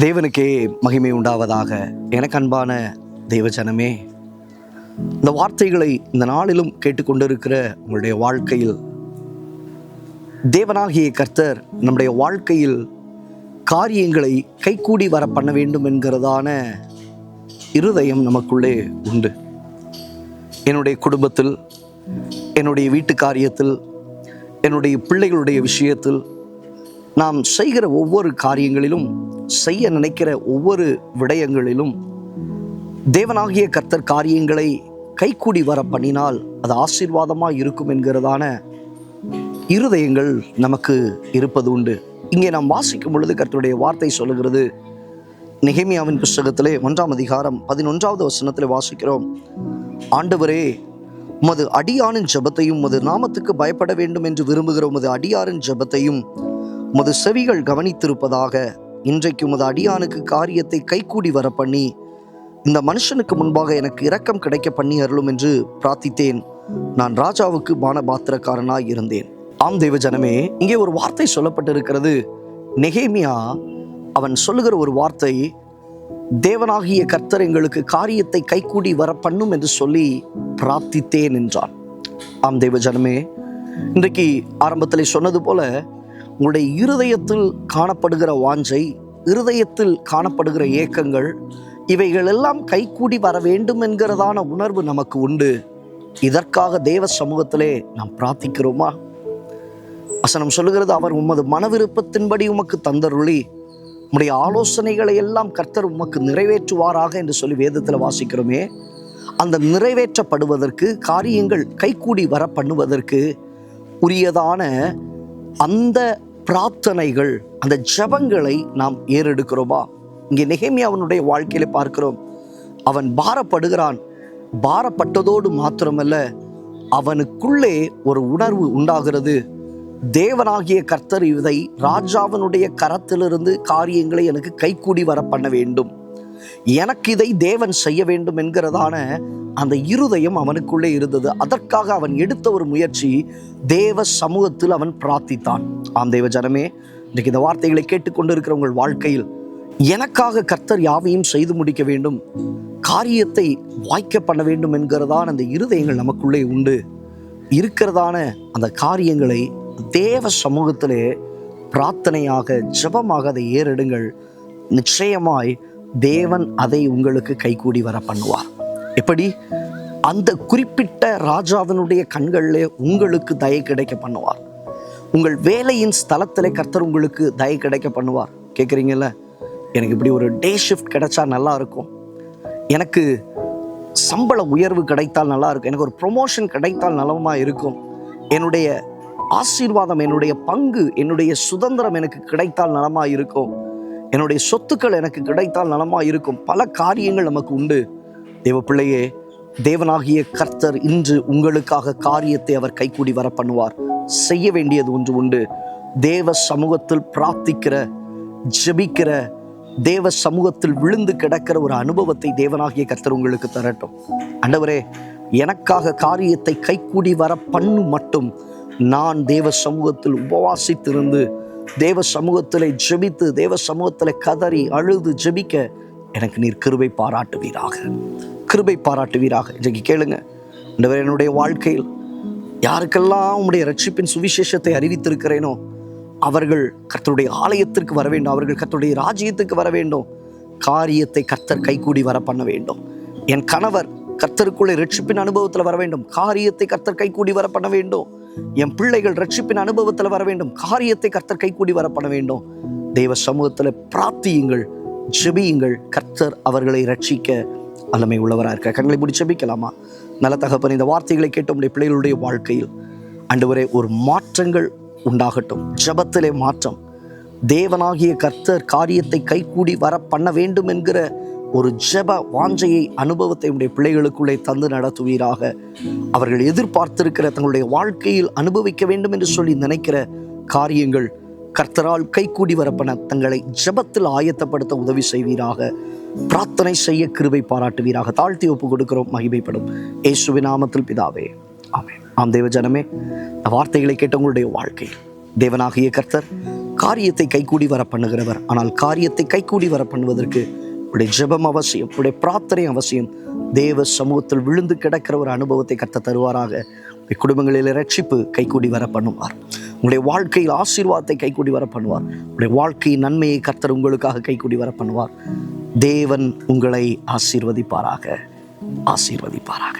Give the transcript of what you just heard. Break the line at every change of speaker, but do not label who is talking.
தேவனுக்கே மகிமை உண்டாவதாக எனக்கு அன்பான தெய்வஜனமே இந்த வார்த்தைகளை இந்த நாளிலும் கேட்டுக்கொண்டிருக்கிற உங்களுடைய வாழ்க்கையில் தேவனாகிய கர்த்தர் நம்முடைய வாழ்க்கையில் காரியங்களை கைகூடி வர பண்ண வேண்டும் என்கிறதான இருதயம் நமக்குள்ளே உண்டு. என்னுடைய குடும்பத்தில் என்னுடைய வீட்டு காரியத்தில் என்னுடைய பிள்ளைகளுடைய விஷயத்தில் நாம் செய்கிற ஒவ்வொரு காரியங்களிலும் செய்ய நினைக்கிற ஒவ்வொரு விடயங்களிலும் தேவனாகிய கர்த்தர் காரியங்களை கைக்கூடி வர பண்ணினால் அது ஆசீர்வாதமாக இருக்கும் என்கிறதான இருதயங்கள் நமக்கு இருப்பது உண்டு. இங்கே நாம் வாசிக்கும் பொழுது கர்த்தருடைய வார்த்தை சொல்லுகிறது. நெகேமியாவின் புஸ்தகத்திலே ஒன்றாம் அதிகாரம் பதினொன்றாவது வசனத்தில் வாசிக்கிறோம். ஆண்டவரே உமது அடியானின் ஜெபத்தையும் உமது நாமத்துக்கு பயப்பட வேண்டும் என்று விரும்புகிற உமது அடியாரின் ஜெபத்தையும் உமது செவிகள் கவனித்திருப்பதாக இன்றைக்கு உமது அடியானுக்கு காரியத்தை கைக்கூடி வர பண்ணி இந்த மனுஷனுக்கு முன்பாக எனக்கு இரக்கம் கிடைக்க பண்ணி அருளும் என்று பிரார்த்தித்தேன். நான் ராஜாவுக்கு பானபாத்திரக்காரனாய் இருந்தேன். ஆம் தெய்வ ஜனமே இங்கே ஒரு வார்த்தை சொல்லப்பட்டிருக்கிறது. நெகேமியா அவன் சொல்லுகிற ஒரு வார்த்தை தேவனாகிய கர்த்தர் எங்களுக்கு காரியத்தை கைக்கூடி வர பண்ணும் என்று சொல்லி பிரார்த்தித்தேன் என்றான். ஆம் தெய்வ ஜனமே இன்றைக்கு ஆரம்பத்தில் சொன்னது போல உங்களுடைய இருதயத்தில் காணப்படுகிற வாஞ்சை இருதயத்தில் காணப்படுகிற ஏக்கங்கள் இவைகளெல்லாம் கைகூடி கைக்கூடி வர வேண்டும் என்கிறதான உணர்வு நமக்கு உண்டு. இதற்காக தேவ சமூகத்திலே நாம் பிரார்த்திக்கிறோமா? வசனம் சொல்லுகிறது அவர் உமது மன விருப்பத்தின்படி உமக்கு தந்தருளி உம்முடைய ஆலோசனைகளை எல்லாம் கர்த்தர் உமக்கு நிறைவேற்றுவாராக என்று சொல்லி வேதத்தில் வாசிக்கிறோமே. அந்த நிறைவேற்றப்படுவதற்கு காரியங்கள் கைக்கூடி வர பண்ணுவதற்கு உரியதான அந்த பிரார்த்தனைகள் அந்த ஜெபங்களை நாம் ஏறெடுக்கிறோமா? இங்கே நெகேமியா அவனுடைய வாழ்க்கையில பார்க்கிறோம். அவன் பாரப்படுகிறான். பாரப்பட்டதோடு மாத்திரமல்ல அவனுக்குள்ளே ஒரு உணர்வு உண்டாகிறது. தேவனாகிய கர்த்தர் இதை ராஜாவனுடைய கரத்திலிருந்து காரியங்களை எனக்கு கைக்கூடி வர பண்ண வேண்டும். எனக்கு இதை தேவன் செய்ய வேண்டும் என்கிறதான அந்த இருதயம் அவனுக்குள்ளே இருந்தது. அதற்காக அவன் எடுத்த ஒரு முயற்சி தேவ சமூகத்தில் அவன் பிரார்த்தித்தான். ஆம் தேவ ஜனமே இன்றைக்கு இந்த வார்த்தைகளை கேட்டுக்கொண்டிருக்கிற உங்கள் வாழ்க்கையில் எனக்காக கர்த்தர் யாவையும் செய்து முடிக்க வேண்டும் காரியத்தை வாய்க்க பண்ண வேண்டும் என்கிறதான அந்த இருதயங்கள் நமக்குள்ளே உண்டு. இருக்கிறதான அந்த காரியங்களை தேவ சமூகத்திலே பிரார்த்தனையாக ஜெபமாக அதை ஏறெடுங்கள். நிச்சயமாய் தேவன் அதை உங்களுக்கு கைகூடி வர பண்ணுவார் எப்படி? அந்த குறிப்பிட்ட ராஜாவினுடைய கண்களிலே உங்களுக்கு தயை கிடைக்க பண்ணுவார். உங்கள் வேலையின் ஸ்தலத்தில் கர்த்தர் உங்களுக்கு தயை கிடைக்க பண்ணுவார். கேட்குறீங்கல்ல? எனக்கு இப்படி ஒரு டே ஷிஃப்ட் கிடைச்சா நல்லா இருக்கும். எனக்கு சம்பள உயர்வு கிடைத்தால் நல்லா இருக்கும். எனக்கு ஒரு ப்ரொமோஷன் கிடைத்தால் நலமாக இருக்கும். என்னுடைய ஆசீர்வாதம் என்னுடைய பங்கு என்னுடைய சுதந்திரம் எனக்கு கிடைத்தால் நலமாக இருக்கும். என்னுடைய சொத்துக்கள் எனக்கு கிடைத்தால் நலமாக இருக்கும். பல காரியங்கள் நமக்கு உண்டு. தேவ பிள்ளையே தேவனாகிய கர்த்தர் இன்று உங்களுக்காக காரியத்தை அவர் கைக்கூடி வர பண்ணுவார் செய்ய வேண்டியது ஒன்று உண்டு. தேவ சமூகத்தில் பிரார்த்திக்கிற ஜெபிக்கிற தேவ சமூகத்தில் விழுந்து கிடக்கிற ஒரு அனுபவத்தை தேவனாகிய கர்த்தர் உங்களுக்கு தரட்டும். அண்டவரே எனக்காக காரியத்தை கைக்கூடி வர பண்ணு மட்டும் நான் தேவ சமூகத்தில் உபவாசித்திருந்து தேவ சமூகத்தில் ஜெபித்து தேவ சமூகத்தில் கதறி அழுது ஜெபிக்க எனக்கு நீர் கிருபை பாராட்டுவீராக. கிருபை பாராட்டுவீராக. இன்றைக்கு கேளுங்க. ஆண்டவரே, என்னுடைய வாழ்க்கையில் யாருக்கெல்லாம் உம்முடைய ரட்சிப்பின் சுவிசேஷத்தை அறிவித்திருக்கிறேனோ அவர்கள் கர்த்தருடைய ஆலயத்திற்கு வர வேண்டும். அவர்கள் கர்த்தருடைய ராஜ்யத்துக்கு வர வேண்டும். காரியத்தை கர்த்தர் கைகூடி வர பண்ண வேண்டும். என் கணவர் கர்த்தருக்குள்ளே ரட்சிப்பின் அனுபவத்தில் வர வேண்டும். காரியத்தை கர்த்தர் கைகூடி வர பண்ண வேண்டும். என் பிள்ளைகள் ரட்சிப்பின் அனுபவத்தில் வர வேண்டும். காரியத்தை கர்த்தர் கைகூடி வர பண்ண வேண்டும். தெய்வ சமூகத்தில் பிரார்த்தியுங்கள். ஜெபியுங்கள் கர்த்தர் அவர்களை ரட்சிக்க வல்லமை உள்ளவராக இருக்க கண்களை மூடி ஜெபிக்கலாமா நல்ல தகப்பன் இந்த வார்த்தைகளை கேட்ட உடைய பிள்ளைகளுடைய வாழ்க்கையில் அன்றுவரே ஒரு மாற்றங்கள் உண்டாகட்டும். ஜெபத்திலே மாற்றம். தேவனாகிய கர்த்தர் காரியத்தை கைகூடி வர பண்ண வேண்டும் என்கிற ஒரு ஜெப வாஞ்சையை அனுபவத்தை உடைய பிள்ளைகளுக்குள்ளே தந்து நடத்துவீராக. அவர்கள் எதிர்பார்த்திருக்கிற தங்களுடைய வாழ்க்கையில் அனுபவிக்க வேண்டும் என்று சொல்லி நினைக்கிற காரியங்கள் கர்த்தரால் கைகூடி வரப்பன தங்களை ஜெபத்தில் ஆயத்தப்படுத்த உதவி செய்வீராக. பிரார்த்தனை செய்ய கிருபை பாராட்டுவீராக. தாழ்த்தி ஒப்பு கொடுக்கிறோம் மகிமைப்படும் இயேசுவின் நாமத்தில் பிதாவே. ஆமே ஆம் தேவ ஜனமே இந்த வார்த்தைகளை கேட்ட உங்களுடைய வாழ்க்கை. தேவனாகிய கர்த்தர் காரியத்தை கைகூடி வர பண்ணுகிறவர் ஆனால் காரியத்தை கைகூடி வர பண்ணுவதற்கு உடைய ஜெபம் அவசியம் உடைய பிரார்த்தனை அவசியம். தேவ சமூகத்தில் விழுந்து கிடக்கிற ஒரு அனுபவத்தை கத்த தருவாராக. குடும்பங்களில் ரட்சிப்பு கைகூடி வர பண்ணுவார் உங்களுடைய வாழ்க்கையில் ஆசீர்வாதத்தை கைக்கூடி வர பண்ணுவார் உங்களுடைய வாழ்க்கையின் நன்மையை கர்த்தர் உங்களுக்காக கைக்கூடி வர பண்ணுவார் தேவன் உங்களை ஆசீர்வதிப்பாராக. ஆசீர்வதிப்பாராக.